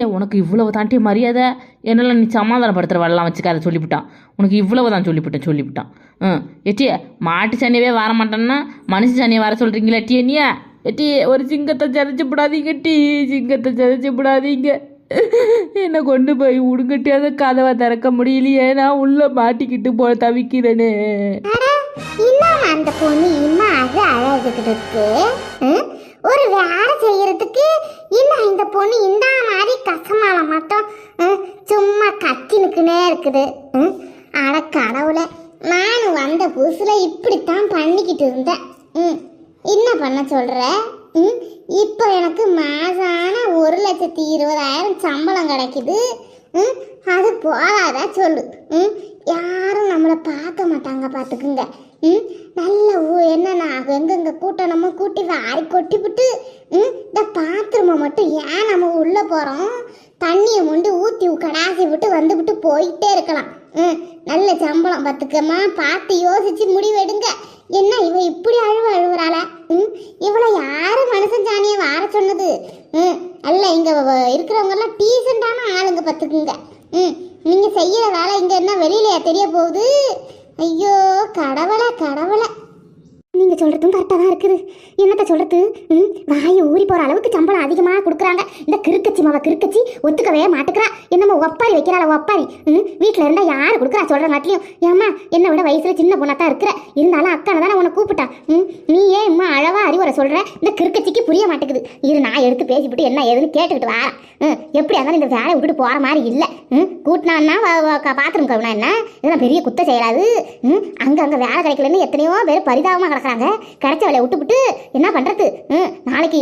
உனக்கு இவ்வளவு தாண்டி மரியாதை? என்னெல்லாம் நீ சமாதானப்படுத்துகிற வரலாம் வச்சுக்காத சொல்லிவிட்டான் உனக்கு இவ்வளவு தான் சொல்லிவிட்டேன் சொல்லிவிட்டான் ம் எட்டியே மாட்டு சனியவே வர மாட்டேன்னா மனுஷ சனியை வர சொல்கிறீங்களா எட்டியே நீ எட்டி ஒரு சிங்கத்தை சிதைச்சு விடாதீங்க டி சிங்கத்தை சிதைச்சு விடாதீங்க என்னை கொண்டு போய் உடுங்கட்டி அந்த கதவை திறக்க முடியலையே நான் உள்ளே மாட்டிக்கிட்டு போ தவிக்கிறேனே. அந்த பொண்ணு இன்னும் அது அழகுக்கிட்டு இருக்கு. ஒரு வேலை செய்யறதுக்கு இன்னும் இந்த பொண்ணு இந்த கசமால மட்டும் ம், சும்மா கத்தினுக்குன்னே இருக்குது. ம்? அட கடவுளை நானும் வந்த புதுசில் இப்படித்தான் பண்ணிக்கிட்டு இருந்தேன். ம் என்ன பண்ண சொல்கிற ம் இப்போ எனக்கு மாசான ஒரு லட்சத்தி இருபதாயிரம் சம்பளம் கிடைக்குது. ம் அது போதாதா சொல்லு. ம் யாரும் நம்மளை பார்க்க மாட்டாங்க பார்த்துக்குங்க. ம் நல்ல ஊ என்னண்ணா எங்கெங்க கூட்டணமோ கூட்டி வாரி கொட்டிவிட்டு ம் இந்த பாத்ரூமை மட்டும் ஏன் நம்ம உள்ளே போகிறோம் தண்ணியை முண்டு ஊற்றி கடாசி விட்டு வந்து விட்டு போயிட்டே இருக்கலாம். ம் நல்ல சம்பளம் பார்த்துக்கம்மா பார்த்து யோசிச்சு முடிவெடுங்க என்ன இவ இப்படி அழுவ அழுவுறாள? ம் இவளை யாரு மனுஷன் ஜானியை வார சொன்னது? ம் அல்ல இங்கே இருக்கிறவங்கெல்லாம் டீசெண்டான ஆளுங்க பார்த்துக்குங்க ம் நீங்கள் செய்யற வேலை இங்கே என்ன வெளியிலையா தெரிய போகுது? ஐயோ கடவுளை கடவுளை. நீங்க சொல்றதும் கரெக்டாக தான் இருக்குது. என்னத்த சொல்றது? ம் வாயை ஊறி போற அளவுக்கு சம்பளம் அதிகமாக கொடுக்குறாங்க. இந்த கிறுக்கச்சி மாவை கிறுக்கச்சி ஒத்துக்கவே மாட்டுக்கிறா. என்னமோ ஒப்பாரி வைக்கிறாள ஒப்பாரி. ம் வீட்டில் இருந்தா யாரு கொடுக்குறா சொல்றங்காட்டியும் ஏம்மா என்னை விட வயசுல சின்ன பொண்ணாக தான் இருக்கிற. இருந்தாலும் அக்கனை தானே உன்னை கூப்பிட்டா. ம் நீ ஏன் இம்மா அழவா அறிவுரை சொல்ற? இந்த கிறுக்கச்சிக்கு புரிய மாட்டேங்குது. இரு நான் எடுத்து பேசிவிட்டு என்ன ஏதுன்னு கேட்டுக்கிட்டு வரேன். ம் எப்படி இருந்தாலும் இந்த வேலையை விட்டுட்டு போற மாதிரி இல்லை. ம் கூட்டினான்னா பாத்ரூம் கவுனா என்ன? இதெல்லாம் பெரிய குத்த செய்யலாது ம் அங்க அங்கே வேலை கிடைக்கலன்னு எத்தனையோ பேர் பரிதாபமாக கிடக்கு கிடைச்ச வேலையை விட்டுவிட்டு என்ன பண்றது? நாளைக்கு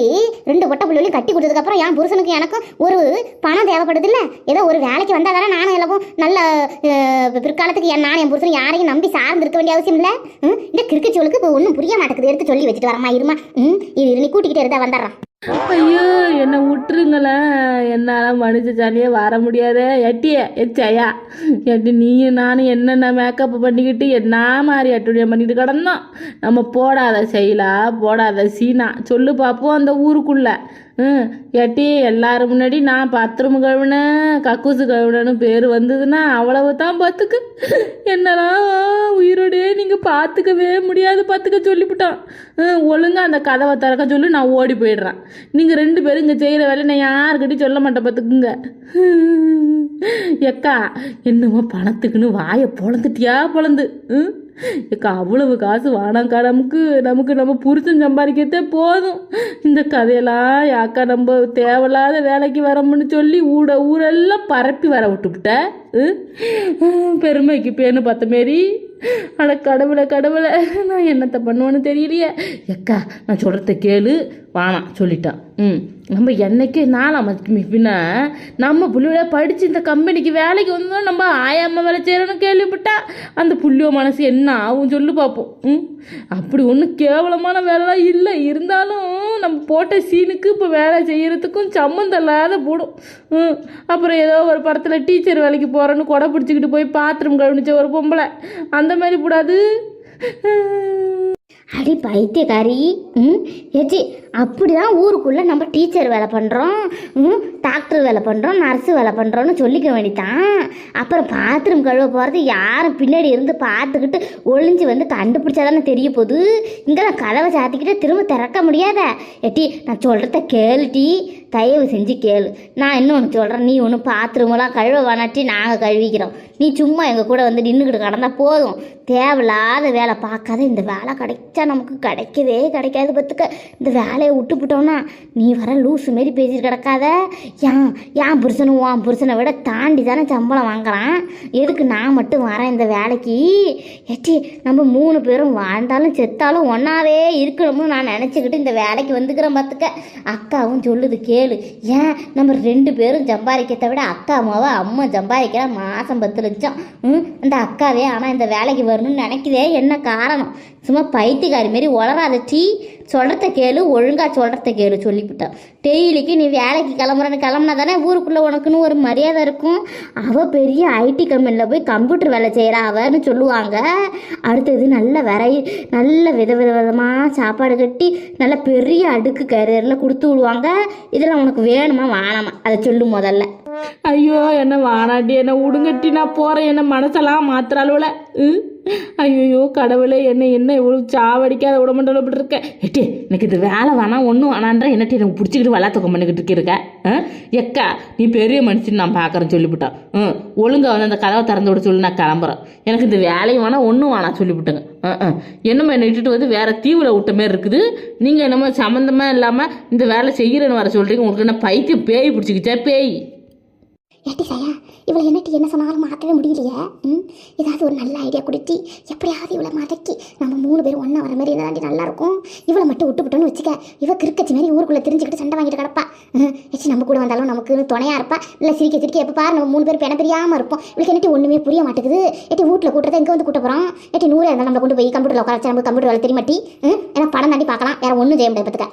ரெண்டு பொட்டை புள்ளைகளையும் கட்டி கொடுத்ததுக்கப்புறம் என் புருஷனுக்கு எனக்கும் ஒரு பணம் தேவைப்படுது இல்ல ஏதோ ஒரு வேலைக்கு வந்தா தானே நானும் எல்லாவும் நல்ல பிற்காலத்துக்கு என் நான் என் புருஷன் யாரையும் நம்பி சார்ந்து இருக்க வேண்டிய அவசியம் இல்லை? ம் இந்த கிறுக்குச்சோளுக்கு இப்போ ஒன்றும் புரிய மாட்டேங்குது. எடுத்து சொல்லி வச்சுட்டு வரமா இருமா? ம் இது நீ கூட்டிக்கிட்டே இருந்தா வந்துடுறான் ஐயோ. என்னை விட்டுருங்களேன் என்னால் மனுஷ சாணியே வர முடியாதே. எட்டியே எச்சையா. எட்டி நீயும் நானும் என்னென்ன மேக்கப் பண்ணிக்கிட்டு என்ன மாதிரி அட்டுடியம் பண்ணிக்கிட்டு கிடந்தோம். நம்ம போடாத செயலா போடாத சீனா. சொல்லு பார்ப்போம் அந்த ஊருக்குள்ளே. ம் எட்டி எல்லாரும் முன்னாடி நான் பாத்ரூம் கழுவினேன் கக்கூசு கழுவினேன்னு பேர் வந்ததுன்னா அவ்வளவு தான் பார்த்துக்கு என்னெல்லாம் உயிரோடையே நீங்கள் பார்த்துக்கவே முடியாது பார்த்துக்க சொல்லிவிட்டான் ஒழுங்காக அந்த கதவை திறக்க சொல்லி நான் ஓடி போயிடுறேன். நீங்கள் ரெண்டு பேரும் இங்கே செய்கிற வேலையை நான் யாருக்கிட்டையும் சொல்ல மாட்டேன் பார்த்துக்குங்க. எக்கா என்னமோ பணத்துக்குன்னு வாயை பொழந்துட்டியா பொழந்து ம்? எக்கா அவ்வளவு காசு வானாக்கா நமக்கு நமக்கு நம்ம புருஷன் சம்பாதிக்கிறதே போதும். இந்த கதையெல்லாம் யாக்கா நம்ம தேவையில்லாத வேலைக்கு வரோம்னு சொல்லி ஊட ஊரெல்லாம் பரப்பி வர விட்டுவிட்ட ம்? பெருமைக்கு பேனு பார்த்த மாரி. அட கடவுளை கடவுளை நான் என்னத்தை பண்ணுவேன்னு தெரியலையே. எக்கா நான் சொல்கிறத கேளு வானா சொல்லிட்டான் ம். நம்ம என்னைக்கு நாலாம் பின்ன நம்ம புள்ளியோட படித்து இந்த கம்பெனிக்கு வேலைக்கு வந்தோம் நம்ம ஆயாம வேலை செய்கிறோன்னு கேள்விப்பட்டா அந்த புள்ளியோ மனசு என்ன ஆகும் சொல்லு பார்ப்போம் ம்? அப்படி ஒன்றும் கேவலமான வேலைலாம் இல்லை. இருந்தாலும் நம்ம போட்ட சீனுக்கு இப்போ வேலை செய்கிறதுக்கும் சம்மந்தம் இல்லாத போடும். ம்? அப்புறம் ஏதோ ஒரு படத்தில் டீச்சர் வேலைக்கு போகிறேன்னு கொடை பிடிச்சிக்கிட்டு போய் பாத்ரூம் கவனிச்ச ஒரு பொம்பளை. அந்த மாதிரி கூடாது அடி பைத்தியக்காரி ம்? ஏச்சி அப்படிதான் ஊருக்குள்ளே நம்ம டீச்சர் வேலை பண்ணுறோம் ம்? டாக்டர் வேலை பண்ணுறோம் நர்ஸு வேலை பண்ணுறோன்னு சொல்லிக்க வேண்டித்தான் அப்புறம் பாத்ரூம் கழுவ போகிறது யாரும் பின்னாடி இருந்து பார்த்துக்கிட்டு ஒளிஞ்சு வந்து கண்டுபிடிச்சா தானே தெரிய போகுது? இங்கெல்லாம் கதவை சாத்திக்கிட்டு திரும்ப திறக்க முடியாத. ஏட்டி நான் சொல்கிறத கேளுட்டி தயவு செஞ்சு கேளு. நான் இன்னொன்று சொல்கிறேன் நீ ஒன்று பாத்ரூமெல்லாம் கழுவ வேணாட்டி நாங்கள் கழுவிக்கிறோம். நீ சும்மா எங்கள் கூட வந்து நின்றுக்கிட்டு கிடந்தா போதும். தேவையில்லாத வேலை பார்க்காத. இந்த வேலை கிடைச்சா நமக்கு கிடைக்கவே கிடைக்காது பார்த்துக்க. இந்த வேலையை விட்டுப்புட்டோன்னா நீ வர லூஸு மாரி பேசிட்டு கிடக்காத. ஏன் ஏன் புருஷனும் உன் புருஷனை விட தாண்டி தானே சம்பளம் வாங்குறான். எதுக்கு நான் மட்டும் வரேன் இந்த வேலைக்கு? ஏச்சி நம்ம மூணு பேரும் வாழ்ந்தாலும் செத்தாலும் ஒன்றாவே இருக்கணும்னு நான் நினச்சிக்கிட்டு இந்த வேலைக்கு வந்துக்கிறேன் பார்த்துக்க. அக்காவும் சொல்லுது கேளு. ஏன் நம்ம ரெண்டு பேரும் சம்பாதிக்கிறத விட அக்கா அம்மாவை அம்மா சம்பாதிக்கிறா மாதம் பத்து லட்சம் ம் அந்த அக்காவே ஆனால் இந்த வேலைக்கு வரணும்னு நினைக்குதே என்ன காரணம்? சும்மா பைத்தியக்காரி மாரி உளராத டீ சொல்கிறத கேளு ஒழுங்காக சொல்கிறத கேளு சொல்லிவிட்டான் டெய்லிக்கு நீ வேலைக்கு கிளம்புறன்னு கிளம்புனா தானே ஊருக்குள்ளே உனக்குன்னு ஒரு மரியாதை இருக்கும். அவள் பெரிய ஐடி கம்பெனியில் போய் கம்ப்யூட்டர் வேலை செய்கிறா அவன்னு சொல்லுவாங்க. அடுத்தது நல்ல வெரை நல்ல வித வித விதமாக சாப்பாடு கட்டி நல்ல பெரிய அடுக்கு கரியரில் கொடுத்து விடுவாங்க. இதெல்லாம் உனக்கு வேணுமா வேணாமா? அதை சொல்லு முதல்ல. ஐயோ என்ன வானாட்டி என்ன உடுங்கட்டி நான் போகிறேன் என்ன மனசெல்லாம் மாத்திர ம் ஐயோ கடவுளே என்ன என்ன இவ்வளோ சாவடிக்காத விட மாட்டேன் இப்படி இருக்க. எட்டி எனக்கு இது வேலை வேணாம் ஒன்றும் வேணான்ற என்னட்டி எனக்கு பிடிச்சிக்கிட்டு வளாத்தக்கம் பண்ணிக்கிட்டு இருக்க ஆ? எக்கா நீ பெரிய மனுஷன் நான் பார்க்குறேன்னு சொல்லிவிட்டேன் ம் ஒழுங்கா வந்து அந்த கதவை திறந்து விட சொல்லி நான் கிளம்புறேன். எனக்கு இந்த வேலையும் வேணாம் ஒன்றும் வேணாம் சொல்லிவிட்டுங்க ஆ ஆ. என்னமோ என்னை இட்டுட்டு வந்து வேறு தீவில் விட்ட மாதிரி இருக்குது. நீங்கள் என்னமோ சம்மந்தமாக இல்லாமல் இந்த வேலை செய்கிறேன்னு வர சொல்கிறீங்க உங்களுக்கு என்ன பைத்தியம் பேய் பிடிச்சிக்கிச்சா பேய்? ஏட்டி சாயா இவளை என்னட்டி என்ன சொன்னாலும் மாற்றவே முடியலையே? ம்? ஏதாவது ஒரு நல்ல ஐடியா கொடுத்து எப்படியாவது இவளை மடக்கி நம்ம மூணு பேரும் ஒன்றா வர மாதிரி இருந்தாண்டி நல்லா இருக்கும் இவளை மட்டும் விட்டுவிட்டோன்னு வச்சுக்க இவள் கிறுக்கச்சி மாதிரி ஊருக்குள்ளே தெரிஞ்சுக்கிட்டு சண்டை வாங்கிட்டு கிடப்பா. ஏச்சி நம்ம கூட வந்தாலும் நமக்கு துணையாக இருப்பா. இல்லை சிரிக்க சிரிக்க எப்போ பாரு நம்ம மூணு பேர் பெண பிரியாமல் இருப்போம். இவளுக்கு என்னட்டி ஒன்றுமே புரிய மாட்டேங்குது. ஏட்டி வீட்டில் கூட்டுறதை இங்கே வந்து கூட்ட போகிறோம் ஏட்டி நூறு இருந்தாலும் நம்ம கொண்டு போய் கம்ப்யூட்டரில் உட்கார வச்சு நம்ம கம்ப்யூட்டர் வேலை தெரியமாட்டி? ஏன்னா படம் தாண்டி பார்க்கலாம். வேறு ஒன்றும் செய்ய முடியாது பார்த்துக்க.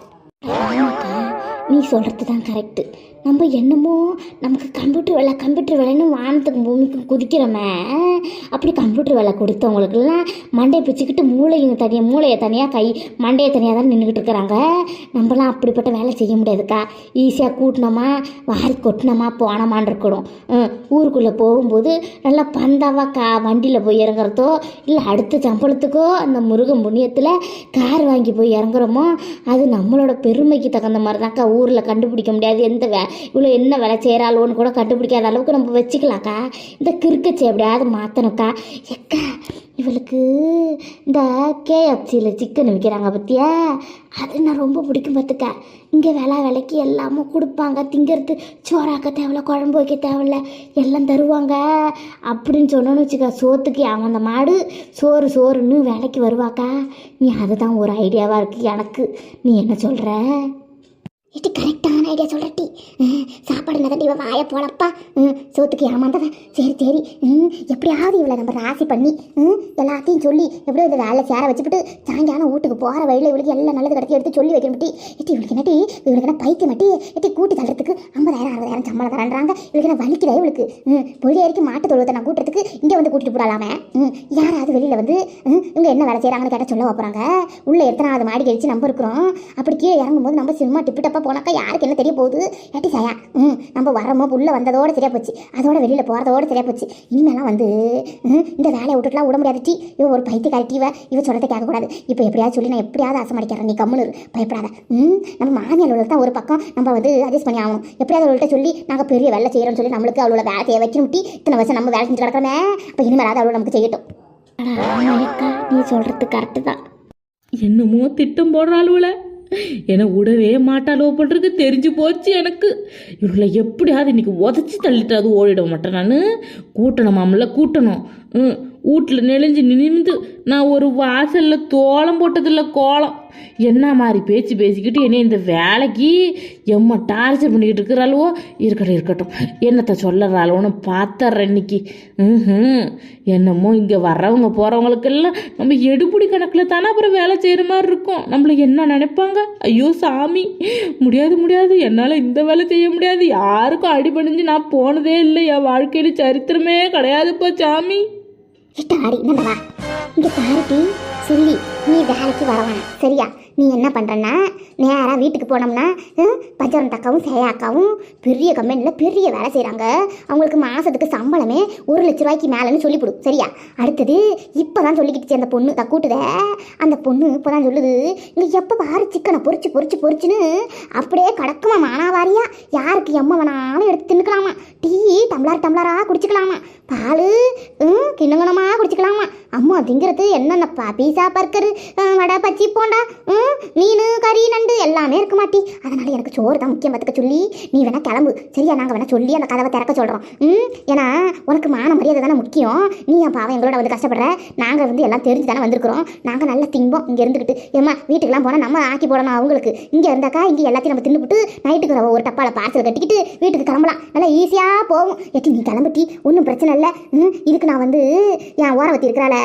நீ சொல்கிறது தான் கரெக்டு நம்ம என்னமோ நமக்கு கம்ப்யூட்டர் வேலை கம்ப்யூட்டர் வேலைன்னு வானத்துக்கும் பூமிக்கும் குதிக்கிறோமே. அப்படி கம்ப்யூட்டர் வேலை கொடுத்தவங்களுக்கெல்லாம் மண்டையை பிச்சுக்கிட்டு மூளையும் தனியாக மூளையை தனியாக கை மண்டையை தனியாக தான் நின்றுக்கிட்டு இருக்கிறாங்க. நம்மலாம் அப்படிப்பட்ட வேலை செய்ய முடியாதுக்கா. ஈஸியாக கூட்டினோமா வாரி கொட்டினோமா போனோமான்னு இருக்கணும். ஊருக்குள்ளே போகும்போது நல்லா பந்தாவா கா வண்டியில் போய் இறங்குறதோ இல்லை அடுத்த சம்பளத்துக்கோ அந்த முருகன் புண்ணியத்தில் கார் வாங்கி போய் இறங்குறோமோ அது நம்மளோட பெருமைக்கு தகுந்த மாதிரி தான்க்கா ஊரில் கண்டுபிடிக்க முடியாது எந்த வே இவ்வளோ என்ன வேலை செய்கிறாளோன்னு கூட கண்டுபிடிக்காத அளவுக்கு நம்ம வச்சுக்கலாம்க்கா. இந்த கிறுக்கச்சி எப்படியாவது மாற்றணும்க்கா எக்கா இவளுக்கு இந்த கேஎஃப்சியில் சிக்கன் விற்கிறாங்க பற்றியா அது நான் ரொம்ப பிடிக்கும் பார்த்துக்க. இங்கே வேலை விலைக்கு எல்லாமும் கொடுப்பாங்க. திங்கிறது சோறாக்க தேவையில்ல குழம்பு வைக்க தேவையில்ல எல்லாம் தருவாங்க. அப்படின்னு சொன்னோன்னு வச்சுக்க சோத்துக்கு அவன் அந்த மாடு சோறு சோறுன்னு வேலைக்கு வருவாக்கா. நீ அதுதான் ஒரு ஐடியாவாக இருக்குது எனக்கு. நீ என்ன சொல்கிற ஏட்டி கரெக்ட் ஐடியா சொல்கிறட்டி சாப்பாடு நதண்டி வாய போலப்பா. ம், சோத்துக்கு ஏமாந்தவன் சரி சரி. ம், எப்படியாவது இவளை நம்ம ராசி பண்ணி ம், எல்லாத்தையும் சொல்லி எப்படியோ இந்த வேலை சேர வச்சுக்கிட்டு சாயங்காலம் வீட்டுக்கு போகிற வழியில் இவளுக்கு எல்லாம் நல்லது கடத்தி எடுத்து சொல்லி வைக்கணும் டி. எட்டி இவளுக்கு என்னட்டி இவளுக்கு என்ன பைத்தியம் மட்டி எட்டி கூட்டி தள்ளுறதுக்கு ஐம்பதாயிரம் அறுபதாயிரம் சம்பளம் தரன்றாங்க. இவளுக்கு என்ன வலிக்குதா இவளுக்கு? ம், பொழியறிக்கு மாட்டு தொழுவத்தை நான் கூட்டுறதுக்கு இங்கே வந்து கூட்டிட்டு போடலாமே ம், யாராவது வெளியில் வந்து ம், இவங்க என்ன வேலை செய்கிறாங்கன்னு கேட்டால் சொல்ல போகிறாங்க உள்ள எத்தனாவது மாடி கழிச்சு நம்ம இருக்கிறோம். அப்படி கீழே இறங்கும்போது நம்ம சினிமா டிப்பு போனாக்கா யாருக்கு என்ன தெரிய போகுது ஏட்டி சாயா ம் நம்ம வரமோ உள்ள வந்ததோட சரியாக போச்சு. அதோட வெளியில் போகிறதோட சரியாக போச்சு. இனிமேலாம் வந்து ம், இந்த வேலையை விட்டுட்டுலாம் விட முடியாது டீ. இவ ஒரு பைத்தியக்காரி இவ. இவ சொல்கிறத கேட்கக்கூடாது இப்போ எப்படியாவது சொல்லி நான் எப்படியாவது அசமடிக்கிறேன். நீ கம்முன்னு பயப்படாத. ம் நம்ம மாமியார் தான் ஒரு பக்கம் நம்ம வந்து அட்ஜஸ்ட் பண்ணி ஆகணும். எப்படியாவது அவள்கிட்ட சொல்லி நாங்கள் பெரிய வேலை செய்கிறோம்னு சொல்லி நம்மளுக்கு அவளோட வேலை செய்ய வைக்கணும் டீ. இத்தனை வருஷம் நம்ம வேலை செஞ்சு கிடக்கிறோமே. அப்போ இனிமேலாவது அவளோட நமக்கு செய்யட்டும். அடா நீ சொல்கிறது கரெக்டு தான். என்னமோ திட்டம் போடுறாளுவல என்னை விடவே மாட்டாளோ பண்ணுறது தெரிஞ்சு போச்சு எனக்கு. இவளை எப்படியாவது இன்னைக்கு உதச்சி தள்ளிட்டாது ஓடிட மாட்டேன் நான். கூட்டணும் மாமல்ல கூட்டணும். ம். வீட்டில் நெளிஞ்சு நிமிந்து நான் ஒரு வாசலில் தோளம் போட்டதில்ல கோலம். என்ன மாதிரி பேச்சு பேசிக்கிட்டு என்னை இந்த வேலைக்கு எம்மா டார்ச்சர் பண்ணிக்கிட்டு இருக்கிறாளுவோ? இருக்கட்டும் இருக்கட்டும். என்னத்தை சொல்லறாளோன்னு பார்த்தர்றேன் இன்னைக்கு. ம் என்னமோ இங்கே வர்றவங்க போகிறவங்களுக்கெல்லாம் நம்ம எடுபடி கணக்கில் தானே அப்புறம் வேலை செய்கிற மாதிரி இருக்கும். நம்மள என்ன நினைப்பாங்க? ஐயோ சாமி. முடியாது முடியாது. என்னால் இந்த வேலை செய்ய முடியாது. யாருக்கும் அடிபணிஞ்சு நான் போனதே இல்லை என் வாழ்க்கையில் சரித்திரமே கிடையாதுப்பா சாமி. இஷ்ட ஆடி இந்த வா. இங்கே பாருட்டி சொல்லி நீ வேலைக்கு வரவானா சரியா? நீ என்ன பண்ணுறன்னா நேராக வீட்டுக்கு போனோம்னா ஹம், பஜாரன் அக்காவும் சேயா அக்காவும் பெரிய கம்பெனியில் பெரிய வேலை செய்கிறாங்க அவங்களுக்கு மாதத்துக்கு சம்பளமே ஒரு லட்ச ரூபாய்க்கு மேலேன்னு சொல்லிவிடும் சரியா? அடுத்தது இப்போ தான் சொல்லிக்கிட்டு அந்த பொண்ணு தான் கூட்டுத. அந்த பொண்ணு இப்போ தான் சொல்லுது இங்கே எப்போ பாரு சிக்கனை பொறிச்சு பொறிச்சு பொரிச்சுன்னு அப்படியே கடக்குமா மானாவாரியா? யாருக்கு எம்ம வேணாலும் எடுத்து தின்னுக்கலாமா? Tea tumbler டம்ளராக குடிச்சுக்கலாமா? பால் ம் கிண்ணங்கணமா அம்மா திங்கிறது என்னென்ன பீஸா பர்கரு வடை பச்சி போண்டா ம் மீன் கறி நண்டு எல்லாமே இருக்க மாட்டி. அதனால எனக்கு சோறு தான் முக்கியம் பார்த்துக்க சொல்லி. நீ வேணா கிளம்பு. சரியா நாங்கள் வேணா சொல்லி அந்த கதவை திறக்க சொல்கிறோம் ம் ஏன்னா உனக்கு மான மரியாதை தானே முக்கியம். நீ என் பாவம் எங்களோட வந்து கஷ்டப்படுற. நாங்கள் வந்து எல்லாம் தெரிஞ்சு தானே வந்திருக்கிறோம். நாங்கள் நல்லா திம்போம் இங்கே இருந்துக்கிட்டு ஏம்மா வீட்டுக்கெல்லாம் போனால் நம்ம ஆக்கி போடணும் அவங்களுக்கு. இங்கே இருந்தாக்கா இங்கே எல்லாத்தையும் நம்ம தின்னுபிட்டு நைட்டுக்கு ஒரு டப்பாவில் பார்சல் கட்டிக்கிட்டு வீட்டுக்கு கிளம்பலாம். நல்லா ஈஸியாக போகும். எட்டி நீ கிளம்பிட்டி. ஒன்றும் பிரச்சனை இல்லை. ம், இதுக்கு நான் வந்து என் ஓரவத்தி இருக்கிறாள.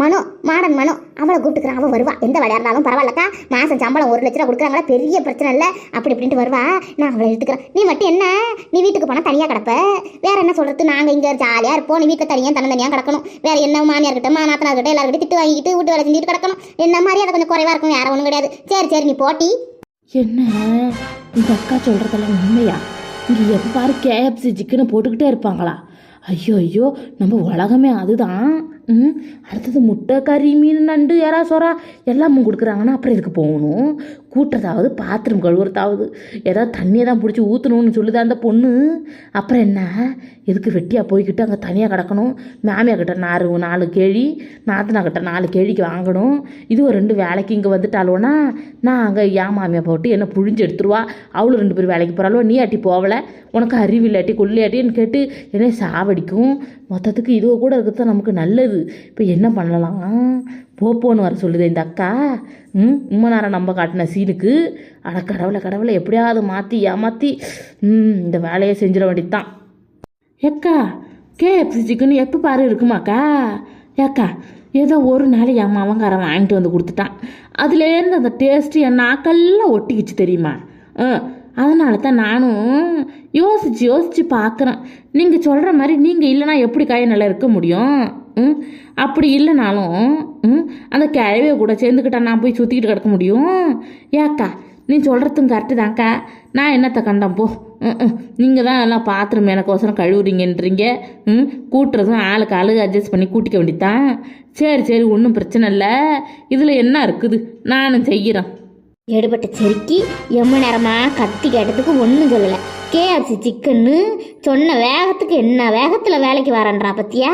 மனோ மாடன் மனோ. அவளை கூப்பிட்டுக்கிறான் அவள் வருவா. எந்த வேலையா இருந்தாலும் பரவாயில்லக்கா. மாசம் சம்பளம் ஒரு லட்ச ரூபா கொடுக்குறாங்களா? பெரிய பிரச்சனை இல்லை. அப்படி இப்படின்ட்டு வருவா. நான் அவளை எடுத்துக்கிறேன். நீ மட்டும் என்ன? நீ வீட்டுக்கு போனால் தனியாக கிடப்ப. வேற என்ன சொல்றது? நாங்கள் இங்கே ஜாலியாக இருப்போம். நீ வீட்டில் தனியாக தன தனியாக கிடக்கணும். வேற என்ன மாமியார் கிட்ட நாத்தனார் கிட்ட எல்லாருக்கிட்ட திட்டு வாங்கிட்டு வீட்டு வேலை செஞ்சுட்டு கிடக்கணும். என்ன மாதிரி அதை கொஞ்சம் குறைவாக இருக்கும். யாரும் ஒன்றும் கிடையாது. சரி சரி நீ போட்டி. என்ன? இந்த அக்கா சொல்கிறதெல்லாம் உண்மையா? இங்கே எப்பாரு கேஎஃப்சி சிக்கனை போட்டுக்கிட்டே இருப்பாங்களா? ஐயோ ஐயோ நம்ம உலகமே அதுதான். ம் அடுத்தது முட்டை கறி மீன் நண்டு யாரா சொரா எல்லாமும் கொடுக்குறாங்கன்னா அப்புறம் இதுக்கு போகணும்? கூட்டுறதாவது பாத்ரூம் கழுவுறதாவது. ஏதாவது தண்ணியை தான் பிடிச்சி ஊற்றணும்னு சொல்லுது அந்த பொண்ணு. அப்புறம் என்ன? எதுக்கு வெட்டியாக போய்கிட்டு அங்கே தனியாக கிடக்கணும்? மாமியா கிட்ட நாலு நாலு கேழி நாத்தனா கிட்ட நாலு கேழிக்கு வாங்கணும். இது ஒரு ரெண்டு வேலைக்கு இங்கே வந்துட்டாலுவனா நான் அங்கே ஏன் மாமியா போட்டு என்ன புழிஞ்சு எடுத்துருவா. அவளும் ரெண்டு பேர் வேலைக்கு போகிறாளோ நீ ஆட்டி போகல உனக்கு அறிவு இல்லாட்டி கொள்ளையாட்டின்னு கேட்டு என்னை சாவடிக்கும். மொத்தத்துக்கு இதுவோ கூட இருக்கிறது நமக்கு நல்லது. இப்போ என்ன பண்ணலாம்? போப்போன்னு வர சொல்லுது இந்த அக்கா. ம் உண்மை நேரம் நம்ம காட்டின சீனுக்கு. அட கடவுளை கடவுளை எப்படியாவது மாற்றி ஏமாற்றி ம் இந்த வேலையை செஞ்சிட வேண்டியது ஏக்கா கேஎஃப்சி சிக்கன் எப்போ பாரு இருக்குமாக்கா? ஏக்கா ஏதோ ஒரு நாள் என் மாமங்காரன் வாங்கிட்டு வந்து கொடுத்துட்டான். அதுலேருந்து அந்த டேஸ்ட்டு என் நாக்கெல்லாம் ஒட்டிக்கிச்சு தெரியுமா? ஆ அதனால தான் நானும் யோசித்து யோசித்து பார்க்குறேன் நீங்கள் சொல்கிற மாதிரி நீங்கள் இல்லைன்னா எப்படி காய் நல்லா இருக்க முடியும்? ம்? அப்படி இல்லைனாலும் ம்? அந்த கிழவியை கூட சேர்ந்துக்கிட்டா நான் போய் சுற்றிக்கிட்டு கிடக்க முடியும்? ஏக்கா நீ சொல்கிறதும் கரெக்டு தான்க்கா. நான் என்னத்தை கண்டேன் போ. நீங்கள் தான் எல்லாம் பாத்திரம் எனக்கோசரம் கழுவுறீங்கன்றீங்க. ம்? கூட்டுறதும் ஆளுக்கு ஆளு அட்ஜஸ்ட் பண்ணி கூட்டிக்க வேண்டியதான் சரி சரி ஒன்றும் பிரச்சனை இல்லை. இதில் என்ன இருக்குது? நானும் செய்கிறேன் எடுபட்ட செருக்கி எம்ம நேரமாக கத்தி கேட்டதுக்கு ஒன்றும் சொல்லலை. கேஎஃப்சி சிக்கன்னு சொன்ன வேகத்துக்கு என்ன வேகத்தில் வேலைக்கு வரன்றா பத்தியா?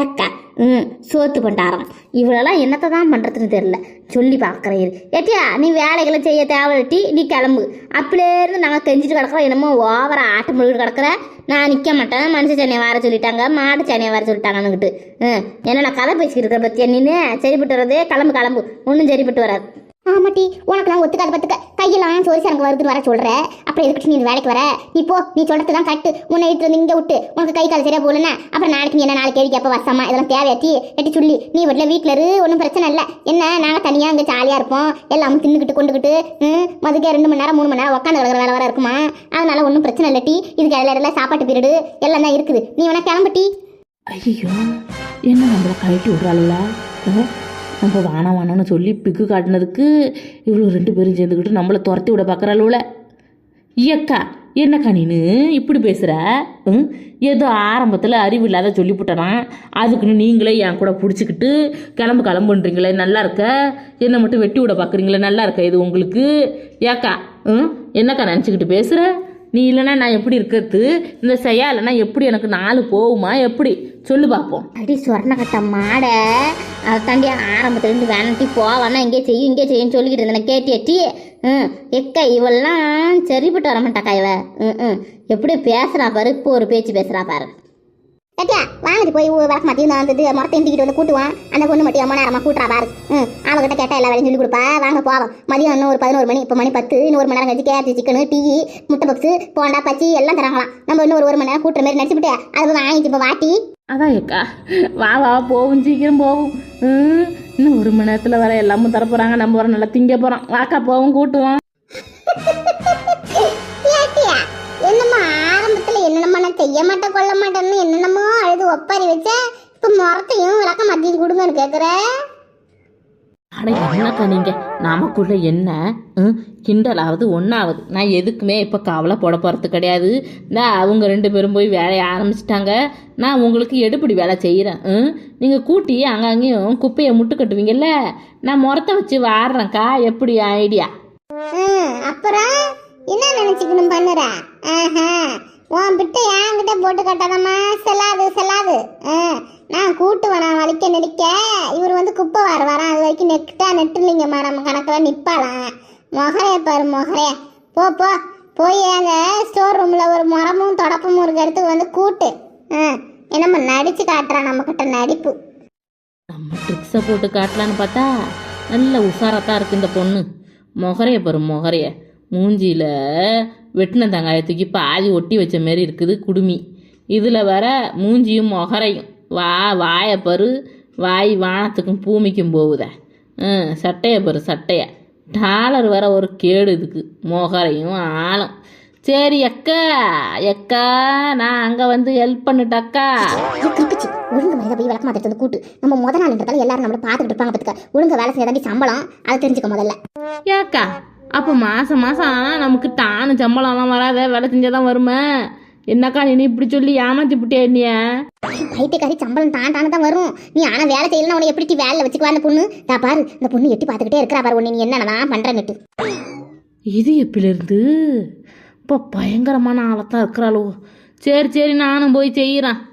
ஏக்கா ம் சோத்து பண்ணிட்டாராம் இவ்வளோலாம் என்னத்தை தான் பண்ணுறதுன்னு தெரில சொல்லி பார்க்குறேன் ஏட்டியா நீ வேலைகளை செய்ய தேவைட்டி நீ கிளம்பு. அப்படிலேருந்து நாங்கள் கெஞ்சிட்டு கிடக்குறோம் என்னமோ ஓவராக ஆட்டம் முழுகிட்டு கிடக்குற. நான் நிற்க மாட்டேன் மனுஷ சென்னையை வர சொல்லிட்டாங்க மாட்டு சென்னையை வர சொல்லிட்டாங்கன்னுக்கிட்டு ம் என்ன நான் கதை பேசிக்கிட்டு இருக்கிற பத்தியா நீனு? சரிப்பட்டு வரதே கிளம்பு கிளம்பு. ஒன்றும் சரிப்பட்டு வராது. ஆமாட்டி உனக்குலாம் ஒத்துக்காத பத்துக்க. கையெல்லாம் சோரி எனக்கு வருதுன்னு வர சொல்ற. அப்புறம் எதுக்கு நீ வேலைக்கு வர? நீ போ நீ சொல்றது தான் கட்டு உன்னை எடுத்து வந்து இங்கே விட்டு. உனக்கு கை கால் சரியா போகலன்னா அப்புறம் நாளைக்கு நீ என்ன நாளைக்கு கேள்வி கேப்ப வசமா? இதெல்லாம் தேவையாட்டி எட்டி சொல்லி. நீ வீட்டில் வீட்டில் இரு ஒன்றும் பிரச்சனை இல்லை. என்ன நாங்கள் தனியாக இங்கே ஜாலியாக இருப்போம். எல்லாமே தின்னுக்கிட்டு கொண்டுக்கிட்டு மதுக்கே ரெண்டு மணி நேரம் மூணு மணி நேரம் உட்காந்து கிடக்கிற வேலை வர இருக்குமா? அதனால ஒன்றும் பிரச்சனை இல்லை டீ. இதுக்கு இடையில இடையில சாப்பாட்டு பீரியடு எல்லாம் தான் இருக்குது. நீ வேணா கிளம்பட்டி ஐயோ என்ன நம்மளை கழட்டி விட்றாள்ல நம்ம வானம் வானம்னு சொல்லி பிக்கு காட்டினதுக்கு இவ்வளோ ரெண்டு பேரும் சேர்ந்துக்கிட்டு நம்மளை துரத்தி விட பார்க்குறாளோல. ஏக்கா என்னக்கா நீனு? இப்படி பேசுகிற ம்? ஏதோ ஆரம்பத்தில் அறிவு இல்லாத சொல்லிவிட்டனா அதுக்குன்னு நீங்களே என் கூட பிடிச்சிக்கிட்டு கிளம்பு கிளம்புன்றீங்களே நல்லா இருக்க? என்னை மட்டும் வெட்டி விட பார்க்குறீங்களே நல்லா இருக்க இது உங்களுக்கு? ஏக்கா ம்? என்னக்கா நினச்சிக்கிட்டு பேசுகிற நீ இல்லைன்னா நான் எப்படி இருக்கிறது? இந்த செய்யா இல்லைன்னா எப்படி எனக்கு நாலு போகுமா? எப்படி? சொல்லு பார்ப்போம் அடி சொர்ணக்கட்ட மாட. அதை தாண்டி ஆரம்பத்துலேருந்து வேணாட்டி போவானா இங்கே செய்யும் இங்கே செய்யுன்னு சொல்லிக்கிட்டு இருந்தேன் கேட்டியாட்டி? ம். எக்கா இவெல்லாம் சரிப்பட்டு வர மாட்டாக்கா இவ? ம் ம். எப்படி பேசுகிறா பாரு இப்போ ஒரு பேச்சு பேசுறா பாரு. கட்டியா? வாங்கிட்டு போய் விளக்கு மாற்றி வந்தது. முறத்தை இண்டிக்கிட்டு வந்து கூட்டுவான். அந்த பொண்ணு மட்டும் எம்ம நேரமாக கூட்டுறா பாரு. ம் அவகிட்ட கேட்டால் எல்லா வேலையும் சொல்லி கொடுப்பா. வாங்க போவோம். மதியம் இன்னும் ஒரு பதினோரு மணி இப்போ மணி பத்து. இன்னும் ஒரு மணி நேரம் கழிச்சு கேட்டு சிக்கனு டீ முட்டை பப்ஸு போண்டா பச்சி எல்லாம் தராங்களாம். நம்ம இன்னும் ஒரு ஒரு மணி நேரம் கூட்டுற மாதிரி நடிச்சுட்டு அதை வாங்கிட்டு இப்போ வாட்டி. அதான் ஏக்கா வா வா போகும் சீக்கிரம் போகும். இன்னும் ஒரு மணி நேரத்தில் வர எல்லாமும் தர போகிறாங்க நம்ம வர நல்லா திங்க போகிறோம் வாக்கா போவோம் கூட்டுவோம். செய்ய மாட்டேன் கொள்ள மாட்டேன்னு என்னென்னமோ அழுது ஒப்பாரி வச்ச இப்போ முறத்தையும் விளக்க மத்தியும் கொடுங்கன்னு கேட்குற அட என்னக்கா நீங்கள் நமக்குள்ள என்ன? கிண்டலாவது ஒன்றாவது நான் எதுக்குமே இப்போ கவலை போட போகிறது கிடையாது. இந்த அவங்க ரெண்டு பேரும் போய் வேலையை ஆரம்பிச்சிட்டாங்க. நான் உங்களுக்கு எடுப்படி வேலை செய்கிறேன் நீங்கள் கூட்டி அங்கங்கேயும் குப்பையை முட்டு கட்டுவீங்கல்ல? நான் முறத்தை வச்சு வாடுறேன்க்கா எப்படி ஐடியா? அப்புறம்? என்ன நினைச்சுக்கணும் பண்ணுற? ஆஹா. உன் பிட்ட என்கிட்ட போட்டு கட்டாதம்மா. செல்லாது செல்லாது. ஆ, நான் கூட்டு வரேன் வலிக்க நெடிக்க. இவர் வந்து குப்பை வர வரான். அது வரைக்கும் நெட்டா நெட்டுலிங்க நம்ம கணக்கில் நிற்பாளாம் மொகரைய பாரு மொகரைய. போ போ. போய் அந்த ஸ்டோர் ரூமில் ஒரு மரமும் தொடப்பமும் இருக்க இடத்துக்கு வந்து கூட்டு. ஆ என்னம்மா நடிச்சு காட்டுறான் நம்மக்கிட்ட நடிப்பு. நம்ம ட்ரிக்ஸை போட்டு காட்டலான்னு பார்த்தா நல்ல உஷாரத்தான் இருக்குது இந்த பொண்ணு. மொகரைய பாரு மொகரைய. மூஞ்சியில் வெட்டின தங்காயத்துக்கு பாதி ஒட்டி வச்ச மாரி இருக்குது குடுமி. இதில் வர மூஞ்சியும் முகரையும். வா வாயை பரு வாய் வானத்துக்கும் பூமிக்கும் போகுதே. சட்டையை பரு சட்டையை. டாலர் வர ஒரு கேடு இதுக்கு. முகரையும் ஆளும். சரி அக்கா அக்கா நான் அங்கே வந்து ஹெல்ப் பண்ணிட்டக்கா. ஒழுங்கு மரியாதை போய் விளக்க மாத்திட்டு வந்து கூட்டு. நம்ம முத நாள்ன்றதால எல்லாரும் நம்மள பார்த்துட்டு இருப்பாங்க பத்துக்க. ஒழுங்கு வேலை செய்யதாண்டி சம்பளம். அதை தெரிஞ்சுக்க முதல்ல. ஏக்கா அப்போ மாதம் மாதம் ஆனால் நமக்கு தானு சம்பளம்லாம் வராத வேலை செஞ்சால் தான் வருமே. என்னக்கா நீ இப்படி சொல்லி ஏமாத்தி விட்டியா என்னைய? பைத்தியக்காரி சம்பளம் தான் தானே தான் வரும். நீ ஆனா வேலை செய்யலாம் உன்னை எப்படி வேலை வச்சுக்குவா அந்த பொண்ணு? தா பாரு இந்த பொண்ணு எட்டி பார்த்துக்கிட்டே இருக்கிறா பாரு உன்னை நீ என்னதான் பண்றேன்னுட்டு இது எப்பிலிருந்து இப்போ பயங்கரமான ஆளத்தான் இருக்கிறாளோ. சரி சரி நானும் போய் செய்கிறேன்